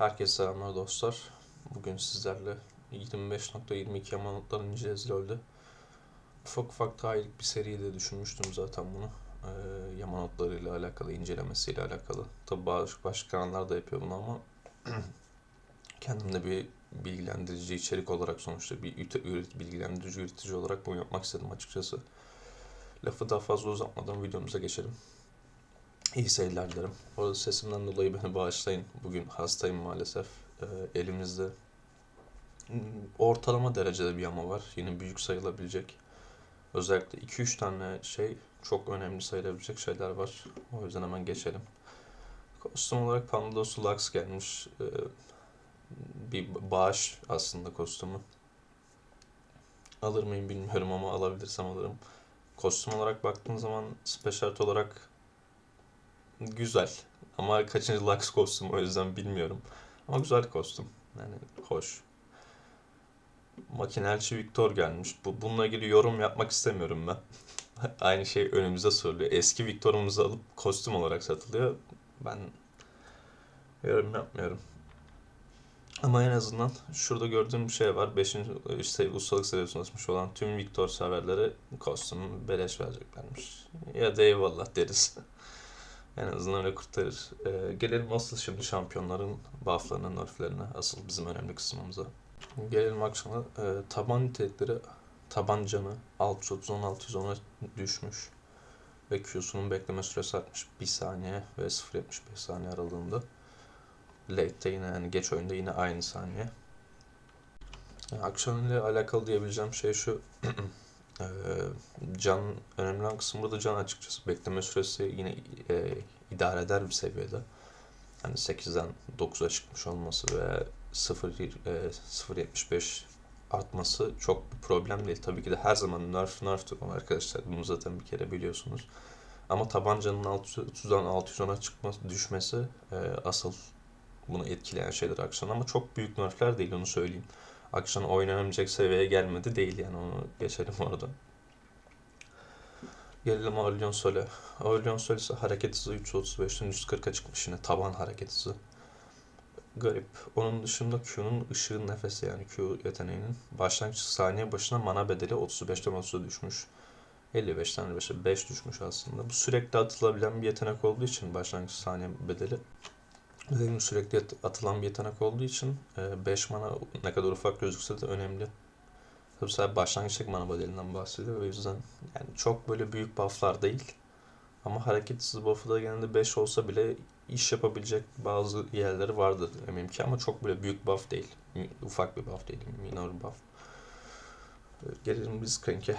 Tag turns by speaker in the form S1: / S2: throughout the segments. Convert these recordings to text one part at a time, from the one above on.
S1: Herkese selamlar dostlar. Bugün sizlerle 25.22 Yamanotların inceleyeceğiz LoL'de. Ufak ufak tarihlik bir seriyle düşünmüştüm zaten bunu. Ee, Yamanotları ile alakalı, incelemesiyle alakalı. Tabi bazı başka kanallar da yapıyor bunu ama kendimde bir bilgilendirici içerik olarak sonuçta bir üret- bilgilendirici üretici olarak bunu yapmak istedim açıkçası. Lafı daha fazla uzatmadan videomuza geçelim. İyi seyirler dilerim. Bu sesimden dolayı beni bağışlayın. Bugün hastayım maalesef. Ee, elimizde ortalama derecede bir yama var. Yine büyük sayılabilecek. Özellikle 2-3 tane şey çok önemli sayılabilecek şeyler var. O yüzden hemen geçelim. Kostüm olarak Pandadosu Lux gelmiş. Ee, bir bağış aslında kostümü. Alır mıyım bilmiyorum ama alabilirsem alırım. Kostüm olarak baktığım zaman special olarak güzel. Ama kaçıncı Lux kostüm o yüzden bilmiyorum. Ama güzel kostüm. Yani hoş. Makinelci Victor gelmiş. Bu, bununla ilgili yorum yapmak istemiyorum ben. Aynı şey önümüze soruluyor. Eski Victor'umuzu alıp kostüm olarak satılıyor. Ben yorum yapmıyorum. Ama en azından şurada gördüğüm bir şey var. 5. işte ustalık seviyesine ulaşmış olan tüm Victor severlere kostüm beleş vereceklermiş. Ya da eyvallah deriz. En azından öyle kurtarır. Ee, gelelim asıl şimdi şampiyonların bufflarına, nerflerine. Asıl bizim önemli kısmımıza. Gelelim akşama. Ee, taban nitelikleri taban canı 630 610'a düşmüş. Ve Q'sunun bekleme süresi artmış 1 saniye ve 0.75 saniye aralığında. Late'de yine yani geç oyunda yine aynı saniye. Yani akşam ile alakalı diyebileceğim şey şu. Ee, can önemli olan kısım burada can açıkçası. Bekleme süresi yine e, idare eder bir seviyede. Hani 8'den 9'a çıkmış olması ve 0 e, 0.75 artması çok bir problem değil. Tabii ki de her zaman nerf nerf'tir ama arkadaşlar. Bunu zaten bir kere biliyorsunuz. Ama tabancanın 630'dan 610'a çıkması, düşmesi e, asıl bunu etkileyen şeyler Akşan ama çok büyük nerfler değil onu söyleyeyim. Akşam oynanamayacak seviyeye gelmedi değil yani onu geçelim orada. Gelelim Aurelion Sol'e. Aurelion Sol ise hareket hızı 335'ten 140'a çıkmış yine taban hareket hızı. Garip. Onun dışında Q'nun ışığın nefesi yani Q yeteneğinin başlangıç saniye başına mana bedeli 35'ten 30'a düşmüş. 55'ten 55'e 5 düşmüş aslında. Bu sürekli atılabilen bir yetenek olduğu için başlangıç saniye bedeli Dediğim sürekli at- atılan bir yetenek olduğu için 5 mana ne kadar ufak gözükse de önemli. Tabii sadece başlangıçtaki mana bedelinden bahsediyor. O yüzden yani çok böyle büyük bufflar değil. Ama hareket hızı buff'ı da genelde 5 olsa bile iş yapabilecek bazı yerleri vardır eminim ki ama çok böyle büyük buff değil. Ufak bir buff değil. Minor buff. Ee, Gelelim Blitzcrank'e.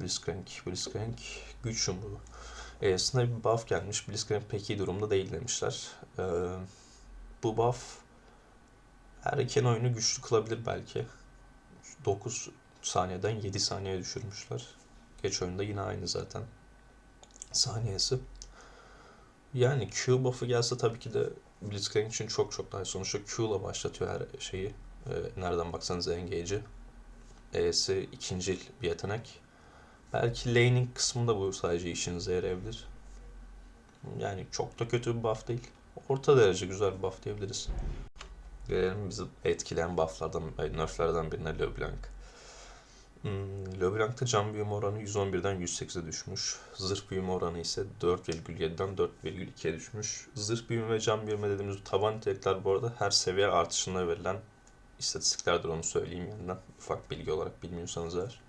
S1: Blitzcrank, Blitzcrank güç yumruğu. E'sine bir buff gelmiş. Blitzcrank pek iyi durumda değil demişler. Ee, bu buff erken oyunu güçlü kılabilir belki. 9 saniyeden 7 saniyeye düşürmüşler. Geç oyunda yine aynı zaten saniyesi. Yani Q buff'ı gelse tabii ki de Blitzcrank için çok çok daha iyi. Sonuçta Q ile başlatıyor her şeyi. Ee, nereden baksanız engage'i. E'si ikincil bir yetenek. Belki laning kısmında bu sadece işinize yarayabilir. Yani çok da kötü bir buff değil. Orta derece güzel bir buff diyebiliriz. Gelelim bizi etkileyen bufflardan, nerflerden birine LeBlanc. Hmm, LeBlanc'ta can büyüme oranı 111'den 108'e düşmüş. Zırh büyüme oranı ise 4,7'den 4,2'ye düşmüş. Zırh büyüme ve can büyüme dediğimiz taban nitelikler bu arada her seviye artışında verilen istatistiklerdir onu söyleyeyim yandan. Ufak bilgi olarak bilmiyorsanız eğer.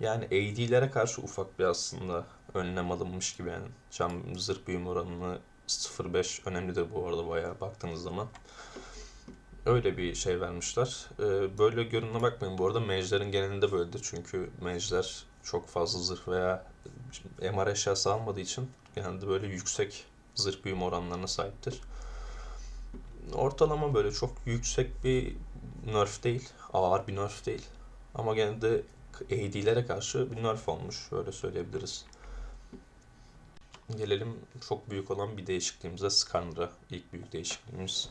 S1: Yani AD'lere karşı ufak bir aslında önlem alınmış gibi yani. Can zırh büyüme oranını 0.5 önemlidir bu arada bayağı baktığınız zaman. Öyle bir şey vermişler. Ee, böyle görününe bakmayın. Bu arada mage'lerin genelinde böyledir. Çünkü mage'ler çok fazla zırh veya MR eşyası almadığı için genelde böyle yüksek zırh büyüme oranlarına sahiptir. Ortalama böyle çok yüksek bir nerf değil. Ağır bir nerf değil. Ama genelde AD'lere karşı bir nerf olmuş. Öyle söyleyebiliriz. Gelelim çok büyük olan bir değişikliğimize Skarner'a. İlk büyük değişikliğimiz.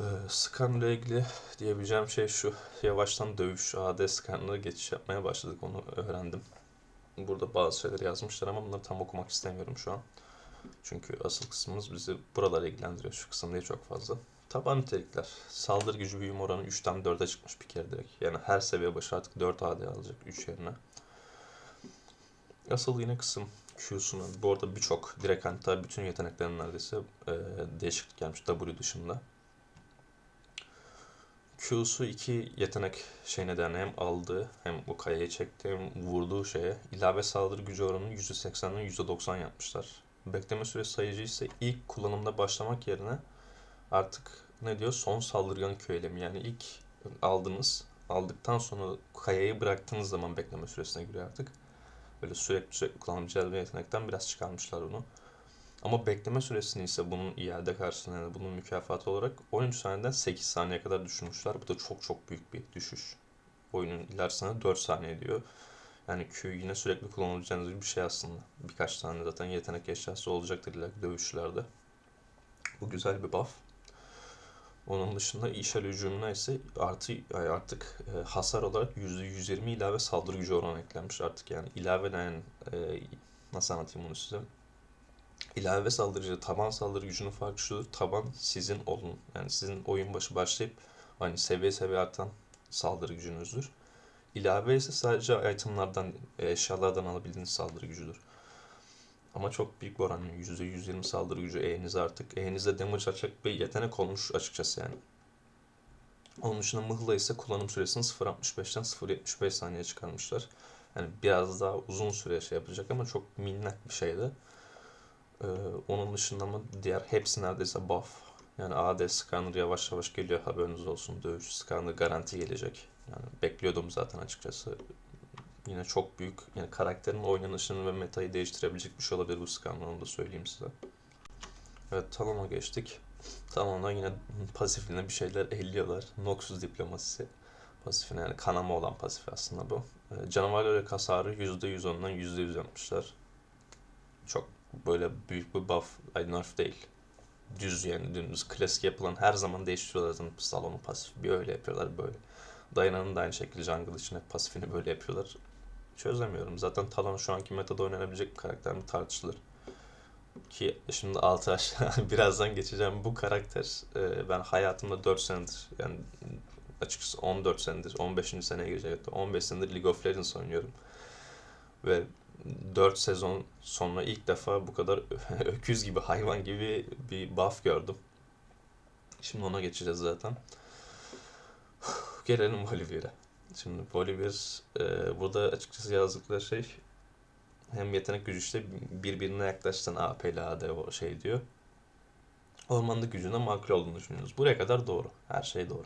S1: Ee, Skarner'la ilgili diyebileceğim şey şu. Yavaştan dövüş AD Skarner'a geçiş yapmaya başladık. Onu öğrendim. Burada bazı şeyler yazmışlar ama bunları tam okumak istemiyorum şu an. Çünkü asıl kısmımız bizi buralara ilgilendiriyor. Şu kısım değil çok fazla. Taban nitelikler. Saldırı gücü büyüme oranı 3'ten 4'e çıkmış bir kere direkt. Yani her seviye başı artık 4 AD alacak 3 yerine. Asıl yine kısım Q'sunu. Bu arada birçok direkt hatta bütün yeteneklerin neredeyse e, değişiklik gelmiş W dışında. Q'su iki yetenek şey nedenle hem aldığı hem o kayayı çekti hem vurduğu şeye ilave saldırı gücü oranını %80'den %90 yapmışlar. Bekleme süresi sayıcı ise ilk kullanımda başlamak yerine artık ne diyor son saldırgan Q eylemi yani ilk aldınız aldıktan sonra kayayı bıraktığınız zaman bekleme süresine giriyor artık. Böyle sürekli sürekli kullanabileceği bir yetenekten biraz çıkarmışlar onu. Ama bekleme süresini ise bunun iade karşılığında yani bunun mükafatı olarak 13 saniyeden 8 saniye kadar düşürmüşler. Bu da çok çok büyük bir düşüş. Oyunun ilerisine 4 saniye diyor. Yani Q yine sürekli kullanabileceğiniz bir şey aslında. Birkaç tane zaten yetenek eşyası olacaktır ileriki dövüşlerde. Bu güzel bir buff. Onun dışında işel hücumuna ise artı artık e, hasar olarak %120 ilave saldırı gücü oranı eklenmiş artık yani ilaveden e, nasıl anlatayım bunu size? İlave saldırıcı taban saldırı gücünün farkı şudur. Taban sizin olun. Yani sizin oyun başı başlayıp hani seviye seviye artan saldırı gücünüzdür. İlave ise sadece itemlardan, eşyalardan alabildiğiniz saldırı gücüdür. Ama çok büyük bir oran. %120 saldırı gücü E'niz artık. E'nizde damage açacak bir yetenek olmuş açıkçası yani. Onun dışında mıhla ise kullanım süresini 0.65'ten 0.75 saniye çıkarmışlar. Yani biraz daha uzun süre şey yapacak ama çok minnak bir şeydi. Ee, onun dışında ama diğer hepsi neredeyse buff. Yani AD scanner yavaş yavaş geliyor haberiniz olsun. Dövüş scanner garanti gelecek. Yani bekliyordum zaten açıkçası. Yine çok büyük yani karakterin oynanışını ve metayı değiştirebilecek bir şey olabilir bu scanner onu da söyleyeyim size. Evet Talon'a geçtik. Talon'a yine pasifine bir şeyler elliyorlar. Noxus diplomasisi. Pasifine yani kanama olan pasif aslında bu. Ee, Canavarlara hasarı %110'dan %100 yapmışlar. Çok böyle büyük bir buff, ay nerf değil. Düz yani dümdüz klasik yapılan her zaman değiştiriyorlar zaten salonu pasif. Bir öyle yapıyorlar böyle. Dayana'nın da aynı şekilde jungle için hep pasifini böyle yapıyorlar. Çözemiyorum. Zaten Talon şu anki metada oynanabilecek bir karakter mi tartışılır. Ki şimdi 6 aşağı birazdan geçeceğim. Bu karakter e, ben hayatımda 4 senedir yani açıkçası 14 senedir 15. seneye girecek hatta 15 senedir League of Legends oynuyorum. Ve 4 sezon sonra ilk defa bu kadar öküz gibi hayvan gibi bir buff gördüm. Şimdi ona geçeceğiz zaten. Gelelim Volibear'e. Şimdi Volibear e, burada açıkçası yazdıkları şey hem yetenek gücü işte birbirine yaklaştan AP ile AD o şey diyor. Ormanda gücüne makul olduğunu düşünüyoruz. Buraya kadar doğru. Her şey doğru.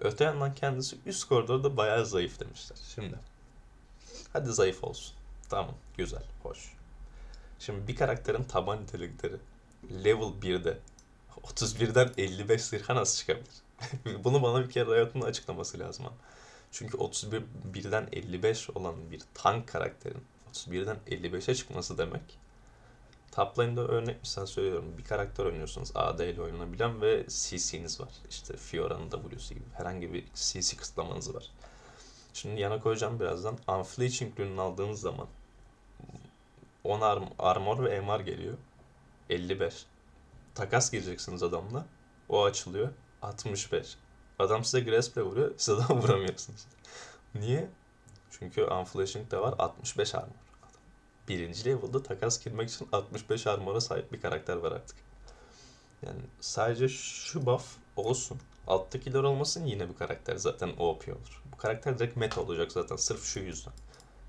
S1: Öte yandan kendisi üst koridorda bayağı zayıf demişler. Şimdi hadi zayıf olsun. Tamam, güzel, hoş. Şimdi bir karakterin taban nitelikleri level 1'de 31'den 55 zırha nasıl çıkabilir? Bunu bana bir kere Riot'un açıklaması lazım. Ha. Çünkü 31 birden 55 olan bir tank karakterin 31'den 55'e çıkması demek. Top lane'de örnek misal söylüyorum. Bir karakter oynuyorsunuz. AD ile oynanabilen ve CC'niz var. İşte Fiora'nın W'su gibi. Herhangi bir CC kısıtlamanız var. Şimdi yana koyacağım birazdan. Unflinching ürünü aldığınız zaman 10 arm armor ve MR geliyor. 55. Takas gireceksiniz adamla. O açılıyor. 65. Adam size grasple vuruyor. Siz adamı vuramıyorsunuz. Niye? Çünkü unflashing de var. 65 armor. Birinci level'da takas girmek için 65 armora sahip bir karakter var artık. Yani sadece şu buff olsun. Alttakiler olmasın yine bir karakter zaten OP olur. Bu karakter direkt meta olacak zaten sırf şu yüzden.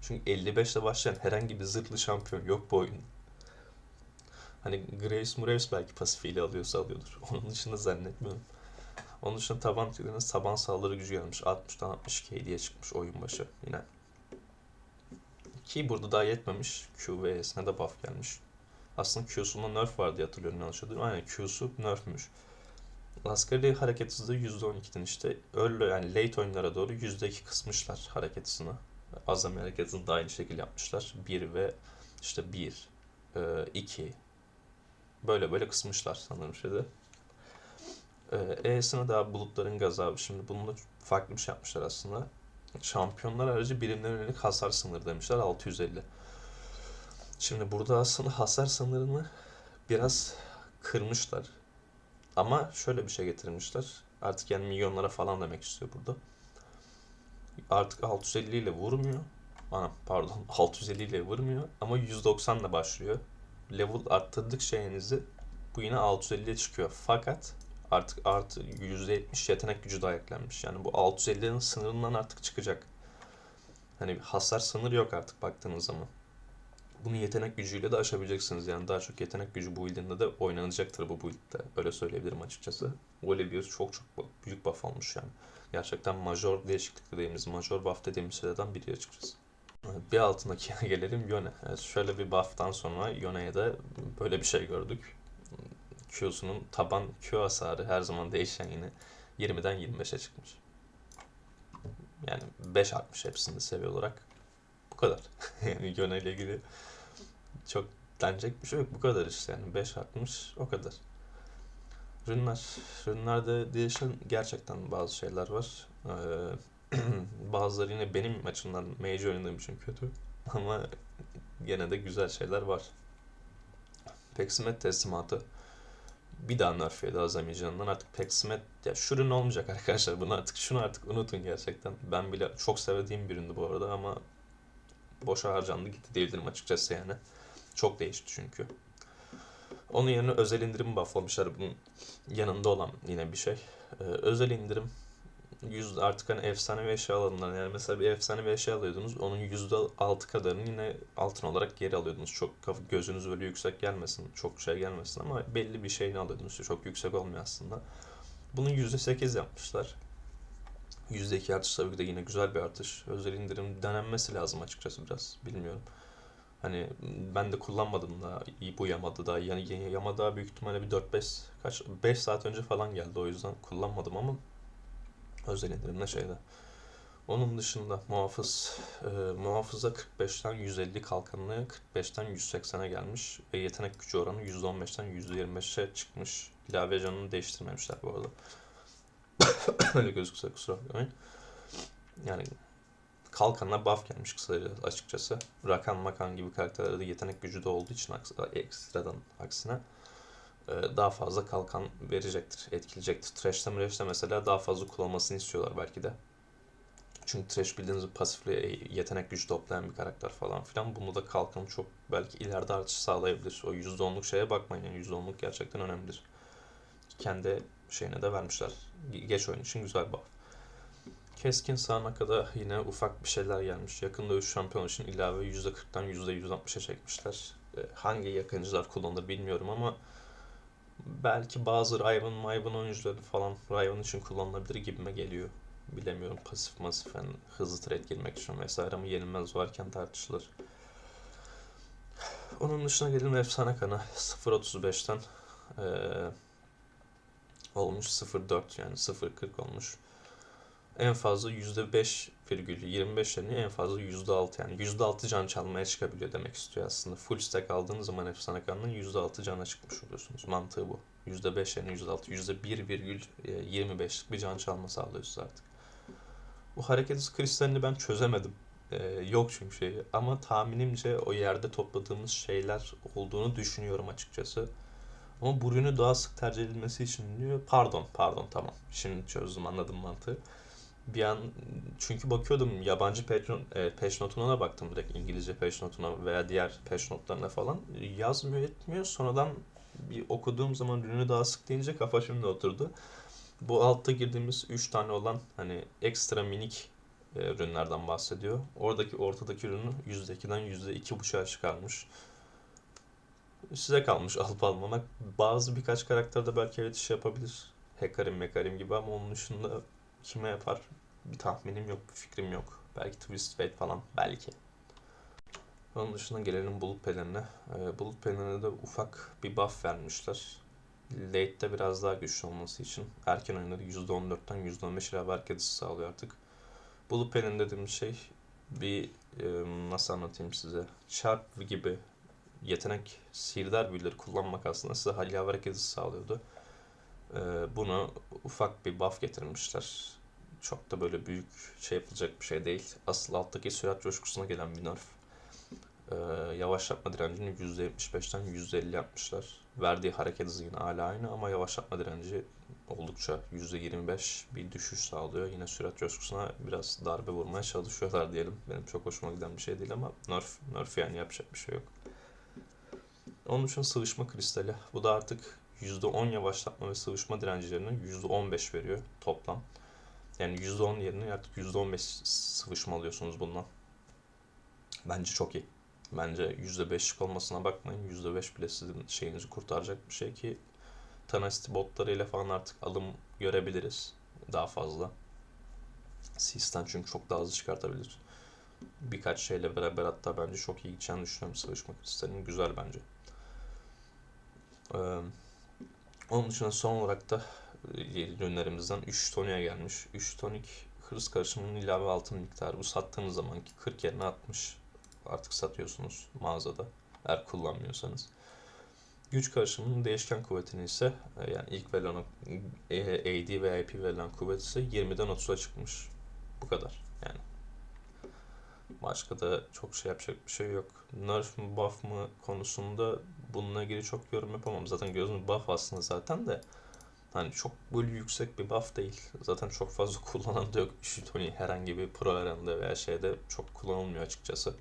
S1: Çünkü 55 ile başlayan herhangi bir zırhlı şampiyon yok bu oyunda. Hani Graves Muraves belki pasifiyle alıyorsa alıyordur. Onun dışında zannetmiyorum. Onun dışında taban tüylerine taban saldırı gücü gelmiş. 60'tan 62 diye çıkmış oyun başı yine. Ki burada daha yetmemiş. Q ve de buff gelmiş. Aslında Q'sunda nerf var diye hatırlıyorum yanlış hatırlıyorum. Aynen Q'su nerfmüş. Asgari hareket hızı %12'den işte early yani late oyunlara doğru %2 kısmışlar hareket hızını. Azami hareket hızını da aynı şekilde yapmışlar. 1 ve işte 1, 2 böyle böyle kısmışlar sanırım şeyde. E'sine daha bulutların gazabı. Şimdi bunu da farklı bir şey yapmışlar aslında. Şampiyonlar aracı birimlerine yönelik hasar sınırı demişler 650. Şimdi burada aslında hasar sınırını biraz kırmışlar. Ama şöyle bir şey getirmişler. Artık yani milyonlara falan demek istiyor burada. Artık 650 ile vurmuyor. Anam pardon 650 ile vurmuyor ama 190 ile başlıyor. Level arttırdıkça şeyinizi bu yine 650'ye çıkıyor. Fakat artık artı %70 yetenek gücü daha eklenmiş. Yani bu 650'nin sınırından artık çıkacak. Hani hasar sınırı yok artık baktığınız zaman. Bunu yetenek gücüyle de aşabileceksiniz. Yani daha çok yetenek gücü bu build'inde de oynanacaktır bu build'de. Öyle söyleyebilirim açıkçası. Olivier çok çok büyük buff olmuş yani. Gerçekten major değişiklik dediğimiz, major buff dediğimiz şeylerden biri açıkçası. Bir altındakine gelelim Yone. Evet, şöyle bir buff'tan sonra Yone'ye de böyle bir şey gördük. Q'sunun taban Q hasarı her zaman değişen yine 20'den 25'e çıkmış. Yani 5 artmış hepsinde seviye olarak. Bu kadar. yani Yone ilgili çok denecek bir şey yok. Bu kadar işte yani 5 artmış o kadar. Rünler. Rünlerde değişen gerçekten bazı şeyler var. Ee, bazıları yine benim açımdan mage oynadığım için kötü. Ama gene de güzel şeyler var. Peksimet teslimatı bir daha nerf yedi Azami canından. Artık Peksimet ya şu ürün olmayacak arkadaşlar. Bunu artık şunu artık unutun gerçekten. Ben bile çok sevdiğim bir üründü bu arada ama boşa harcandı gitti diyebilirim açıkçası yani. Çok değişti çünkü. Onun yerine özel indirim bufflamışlar bunun yanında olan yine bir şey. Ee, özel indirim yüzde artık hani efsane bir eşya alımları yani mesela bir efsane bir eşya alıyordunuz onun yüzde altı kadarını yine altın olarak geri alıyordunuz. Çok gözünüz böyle yüksek gelmesin çok şey gelmesin ama belli bir şeyini alıyordunuz. Çok yüksek olmuyor aslında. Bunu yüzde sekiz yapmışlar. Yüzde iki artış tabii ki de yine güzel bir artış. Özel indirim denenmesi lazım açıkçası biraz. Bilmiyorum. Hani ben de kullanmadım iyi bu Yamada daha yani Yamada büyük ihtimalle bir 4-5 kaç 5 saat önce falan geldi. O yüzden kullanmadım ama özel indirimde şeyde. Onun dışında muhafız e, muhafıza 45'ten 150 kalkanlı 45'ten 180'e gelmiş ve yetenek gücü oranı %15'ten %25'e çıkmış. İlave canını değiştirmemişler bu arada. Öyle gözükse kusura bakmayın. Yani kalkanla buff gelmiş kısaca açıkçası. Rakan Makan gibi karakterlerde yetenek gücü de olduğu için ekstradan aksine daha fazla kalkan verecektir, etkileyecektir. Thresh'te Mresh'te mesela daha fazla kullanmasını istiyorlar belki de. Çünkü Thresh bildiğiniz pasifle yetenek gücü toplayan bir karakter falan filan. Bunu da kalkan çok belki ileride artış sağlayabilir. O %10'luk şeye bakmayın yani %10'luk gerçekten önemlidir. Kendi şeyine de vermişler. Geç oyun için güzel buff. Keskin Sarnaka'da yine ufak bir şeyler gelmiş. Yakın dövüş şampiyon için ilave %40'dan %160'a çekmişler. E, hangi yakıncılar kullanır bilmiyorum ama belki bazı Riven, Myven oyuncuları falan Riven için kullanılabilir gibime geliyor. Bilemiyorum pasif masifen yani hızlı trade girmek için vesaire ama yenilmez varken tartışılır. Onun dışına gelelim efsane kana 0.35'ten ee, olmuş 0.4 yani 0.40 olmuş. En fazla %5 %4,25'le en fazla %6 yani %6 can çalmaya çıkabiliyor demek istiyor aslında. Full stack aldığınız zaman Efsane Kanı'nın %6 cana çıkmış oluyorsunuz. Mantığı bu. %5 yani %6. %1,25'lik bir can çalma sağlıyorsunuz artık. Bu hareket kristalini ben çözemedim. Ee, yok çünkü şeyi. Ama tahminimce o yerde topladığımız şeyler olduğunu düşünüyorum açıkçası. Ama bu daha sık tercih edilmesi için diyor. Pardon, pardon tamam. Şimdi çözdüm anladım mantığı bir an çünkü bakıyordum yabancı patch, e, patch notuna da baktım direkt İngilizce patch notuna veya diğer patch notlarına falan yazmıyor etmiyor sonradan bir okuduğum zaman ürünü daha sık deyince kafa şimdi oturdu. Bu altta girdiğimiz 3 tane olan hani ekstra minik e, ürünlerden bahsediyor. Oradaki ortadaki ürünü %2'den %2.5'a çıkarmış. Size kalmış alıp almamak. Bazı birkaç karakterde belki evet yapabilir. Hekarim mekarim gibi ama onun dışında kime yapar bir tahminim yok, bir fikrim yok. Belki Twist Fate falan, belki. Onun dışında gelelim Bulut Pelerin'e. Ee, Bulut Pelerin'e de ufak bir buff vermişler. Late'de biraz daha güçlü olması için erken oyunları %14'ten %15 ile hareket sağlıyor artık. Bulut Pelerin dediğimiz şey bir e, nasıl anlatayım size çarp gibi yetenek sihirdar büyüleri kullanmak aslında size hali hareketi sağlıyordu. Ee, bunu ufak bir buff getirmişler çok da böyle büyük şey yapılacak bir şey değil. Asıl alttaki sürat coşkusuna gelen bir nerf. Ee, yavaşlatma direncini %75'ten %50 yapmışlar. Verdiği hareket hızı yine hala aynı ama yavaşlatma direnci oldukça %25 bir düşüş sağlıyor. Yine sürat coşkusuna biraz darbe vurmaya çalışıyorlar diyelim. Benim çok hoşuma giden bir şey değil ama nerf, nerf yani yapacak bir şey yok. Onun için sıvışma kristali. Bu da artık %10 yavaşlatma ve sıvışma direncilerini %15 veriyor toplam. Yani %10 yerine artık %15 sıvışma alıyorsunuz bundan. Bence çok iyi. Bence %5'lik olmasına bakmayın. %5 bile sizin şeyinizi kurtaracak bir şey ki Tenacity botlarıyla falan artık alım görebiliriz daha fazla. Sistem çünkü çok daha hızlı çıkartabilir. Birkaç şeyle beraber hatta bence çok iyi gideceğini düşünüyorum sıvışma kristalinin. Güzel bence. Ee, onun dışında son olarak da ürünlerimizden 3 tonik'e gelmiş. 3 tonik hırs karışımının ilave altın miktarı. Bu sattığınız zamanki 40 yerine 60 artık satıyorsunuz mağazada eğer kullanmıyorsanız. Güç karışımının değişken kuvvetini ise e, yani ilk verilen e, AD ve IP verilen kuvvet ise 20'den 30'a çıkmış. Bu kadar yani. Başka da çok şey yapacak bir şey yok. Nerf mı buff mı konusunda bununla ilgili çok yorum yapamam. Zaten gözüm buff aslında zaten de hani çok böyle yüksek bir buff değil. Zaten çok fazla kullanan da yok. Shitoni herhangi bir pro aranda veya şeyde çok kullanılmıyor açıkçası.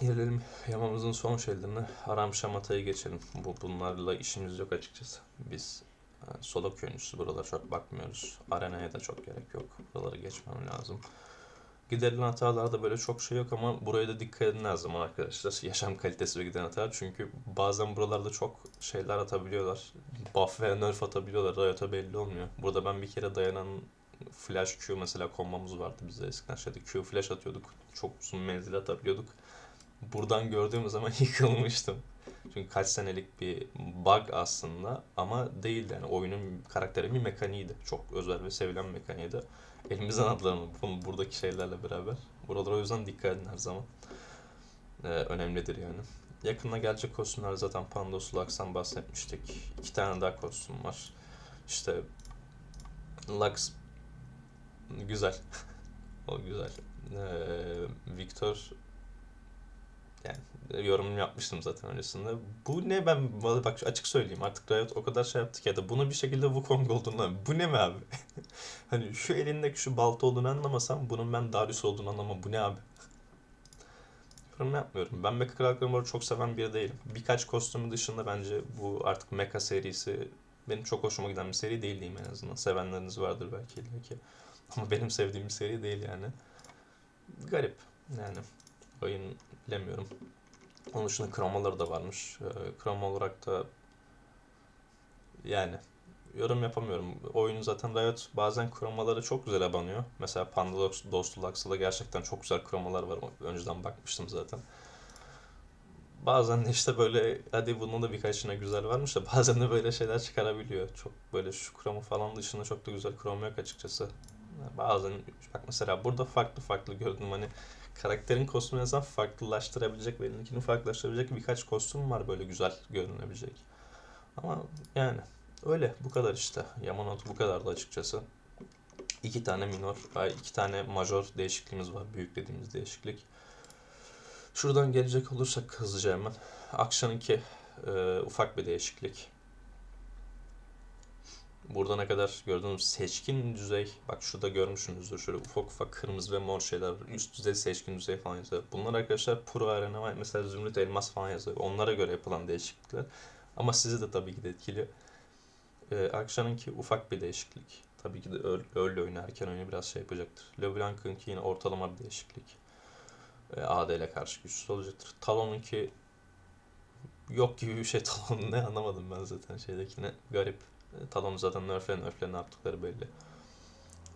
S1: Gelelim yamamızın son şeylerine. Aram şamataya geçelim. Bu bunlarla işimiz yok açıkçası. Biz e, solo oyuncusu buralara çok bakmıyoruz. Arenaya da çok gerek yok. Buraları geçmem lazım. Giderilen hatalarda böyle çok şey yok ama buraya da dikkat edin her zaman arkadaşlar. Yaşam kalitesi ve giden hata. Çünkü bazen buralarda çok şeyler atabiliyorlar. Buff ve nerf atabiliyorlar. Riot'a belli olmuyor. Burada ben bir kere dayanan flash Q mesela kombomuz vardı bizde eskiden şeyde Q flash atıyorduk. Çok uzun menzil atabiliyorduk. Buradan gördüğüm zaman yıkılmıştım. Çünkü kaç senelik bir bug aslında ama değil yani oyunun karakterin bir mekaniğiydi. Çok özel ve sevilen bir mekaniğiydi. Elimizden bunu buradaki şeylerle beraber. Buralara o yüzden dikkat edin her zaman. Ee, önemlidir yani. Yakında gelecek kostümler zaten Pandos Lux'tan bahsetmiştik. İki tane daha kostüm var. İşte Lux güzel. o güzel. Ee, Victor yani yorum yapmıştım zaten öncesinde. Bu ne ben bak açık söyleyeyim artık Riot o kadar şey yaptık ya da bunu bir şekilde Wukong olduğunu bu ne mi abi? hani şu elindeki şu balta olduğunu anlamasam bunun ben Darius olduğunu anlamam. Bu ne abi? Yorum yapmıyorum. Ben Mecha karakterleri çok seven biri değilim. Birkaç kostümü dışında bence bu artık Mecha serisi benim çok hoşuma giden bir seri değil diyeyim en azından. Sevenleriniz vardır belki illaki. Ama benim sevdiğim bir seri değil yani. Garip. Yani oyun bilemiyorum. Onun dışında kromaları da varmış. Kroma olarak da yani yorum yapamıyorum. Oyunu zaten Riot bazen kromaları çok güzel abanıyor. Mesela Panda Dostlu Lux'ta gerçekten çok güzel kromalar var. Önceden bakmıştım zaten. Bazen de işte böyle hadi bunun da birkaç yine güzel varmış da bazen de böyle şeyler çıkarabiliyor. Çok böyle şu kromu falan dışında çok da güzel krom yok açıkçası. Bazen bak mesela burada farklı farklı gördüm hani karakterin kostümü yazan farklılaştırabilecek ve elindekini farklılaştırabilecek birkaç kostüm var böyle güzel görünebilecek. Ama yani öyle bu kadar işte. Yamanote bu kadardı açıkçası. İki tane minor, iki tane major değişikliğimiz var. Büyük dediğimiz değişiklik. Şuradan gelecek olursak hızlıca hemen. Akşamki e, ufak bir değişiklik. Burada ne kadar gördüğünüz seçkin düzey, bak şurada görmüşsünüzdür şöyle ufak ufak kırmızı ve mor şeyler, üst düzey seçkin düzey falan yazıyor. Bunlar arkadaşlar Pro Arena mesela Zümrüt Elmas falan yazıyor. Onlara göre yapılan değişiklikler. Ama sizi de tabii ki de etkiliyor. Ee, Akşan'ınki ufak bir değişiklik. Tabii ki de öyle oynarken oyunu biraz şey yapacaktır. LeBlanc'ınki yine ortalama bir değişiklik. Ee, AD ile karşı güçsüz olacaktır. Talon'unki yok gibi bir şey Talon ne anlamadım ben zaten şeydekine garip. Talon zaten nerfle nerfle ne yaptıkları belli.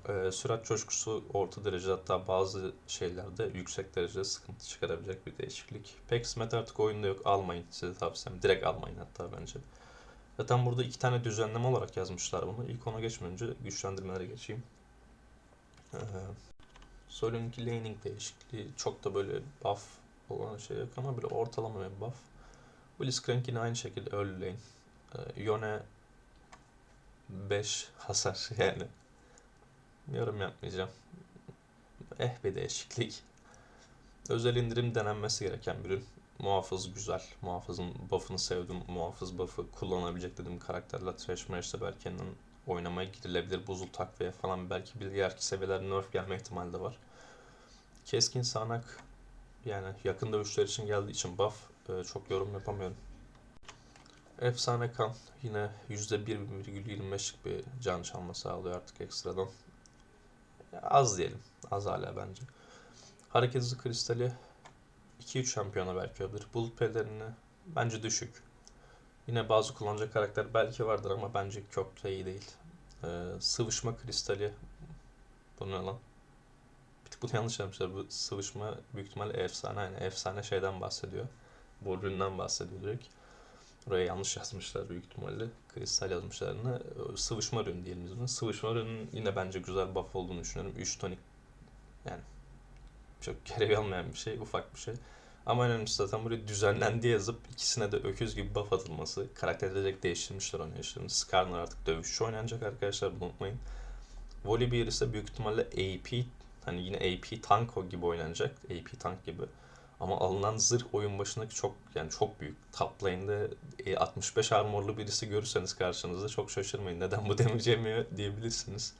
S1: Ee, sürat coşkusu orta derece hatta bazı şeylerde yüksek derecede sıkıntı çıkarabilecek bir değişiklik. Pek kısmet artık oyunda yok almayın size tavsiyem. Direkt almayın hatta bence. Zaten burada iki tane düzenleme olarak yazmışlar bunu. İlk ona geçmeden önce güçlendirmelere geçeyim. Ee, Solunki laning değişikliği çok da böyle buff olan şey yok ama böyle ortalama bir buff. Blitzcrank yine aynı şekilde early lane. Ee, Yone 5 hasar yani. Yorum yapmayacağım. Eh bir değişiklik. Özel indirim denenmesi gereken bir ürün. Muhafız güzel. Muhafızın buff'ını sevdim. Muhafız buff'ı kullanabilecek dediğim karakterler Thresh Mash'te belki oynamaya girilebilir. Buzul takviye falan belki bir ileriki seviyeler nerf gelme ihtimali de var. Keskin sağanak yani yakın dövüşler için geldiği için buff e, çok yorum yapamıyorum. Efsane kan yine %1,25'lik bir can çalma sağlıyor artık ekstradan. Az diyelim. Az hala bence. Hareket hızı kristali 2-3 şampiyona belki olabilir. Bulut pelerini bence düşük. Yine bazı kullanacak karakter belki vardır ama bence çok da iyi değil. Ee, sıvışma kristali bu ne lan? Bir tık bunu yanlış yapmışlar. Bu sıvışma büyük ihtimalle efsane. Yani efsane şeyden bahsediyor. Bu üründen bahsediyor direkt. Buraya yanlış yazmışlar büyük ihtimalle. Kristal yazmışlarını. Sıvışma ürünü diyelim biz buna. Sıvışma ürünün yine bence güzel buff olduğunu düşünüyorum. 3 tonik yani çok gereği olmayan bir şey, ufak bir şey. Ama en önemlisi zaten buraya düzenlendi yazıp ikisine de öküz gibi buff atılması. Karakter direkt değiştirmişler oynayışlarını. Skarner artık dövüşçü oynanacak arkadaşlar bunu unutmayın. Volibear ise büyük ihtimalle AP hani yine AP tank gibi oynanacak. AP tank gibi. Ama alınan zırh oyun başındaki çok yani çok büyük. Top lane'de e, 65 armorlu birisi görürseniz karşınızda çok şaşırmayın. Neden bu damage yemiyor diyebilirsiniz.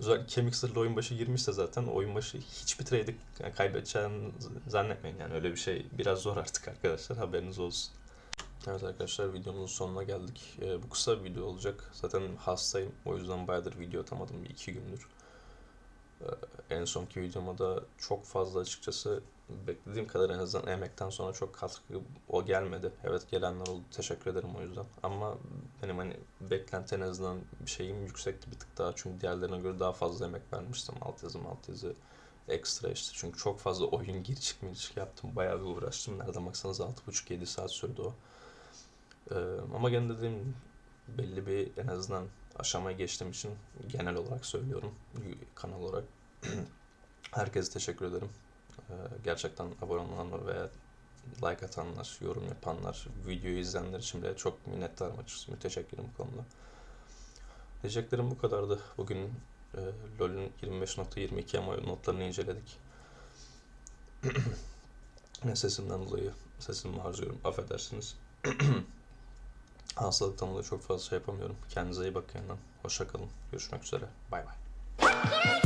S1: Özellikle kemik zırhlı oyun başı girmişse zaten oyun başı hiçbir trade'i yani kaybedeceğini zannetmeyin. Yani öyle bir şey biraz zor artık arkadaşlar haberiniz olsun. Evet arkadaşlar videomuzun sonuna geldik. Ee, bu kısa bir video olacak. Zaten hastayım o yüzden bayağıdır video atamadım bir iki gündür. Ee, en sonki videoma da çok fazla açıkçası beklediğim kadar en azından emekten sonra çok katkı o gelmedi. Evet gelenler oldu. Teşekkür ederim o yüzden. Ama benim hani beklenti en azından bir şeyim yüksekti bir tık daha. Çünkü diğerlerine göre daha fazla emek vermiştim. Altyazı altyazı ekstra işte. Çünkü çok fazla oyun gir çık gir çık yaptım. Bayağı bir uğraştım. Nereden baksanız 6,5-7 saat sürdü o. Ee, ama gene dediğim belli bir en azından aşamaya geçtiğim için genel olarak söylüyorum. Kanal olarak. Herkese teşekkür ederim. Ee, gerçekten abone olanlar veya like atanlar, yorum yapanlar, videoyu izleyenler için bile çok minnettarım açıkçası. Müteşekkirim bu konuda. Diyeceklerim bu kadardı. Bugün e, LoL'ün 25.22 ama notlarını inceledik. Sesimden dolayı sesimi harcıyorum. Affedersiniz. Hastalıktan dolayı çok fazla şey yapamıyorum. Kendinize iyi bakın. Hoşça kalın. Görüşmek üzere. Bay bay.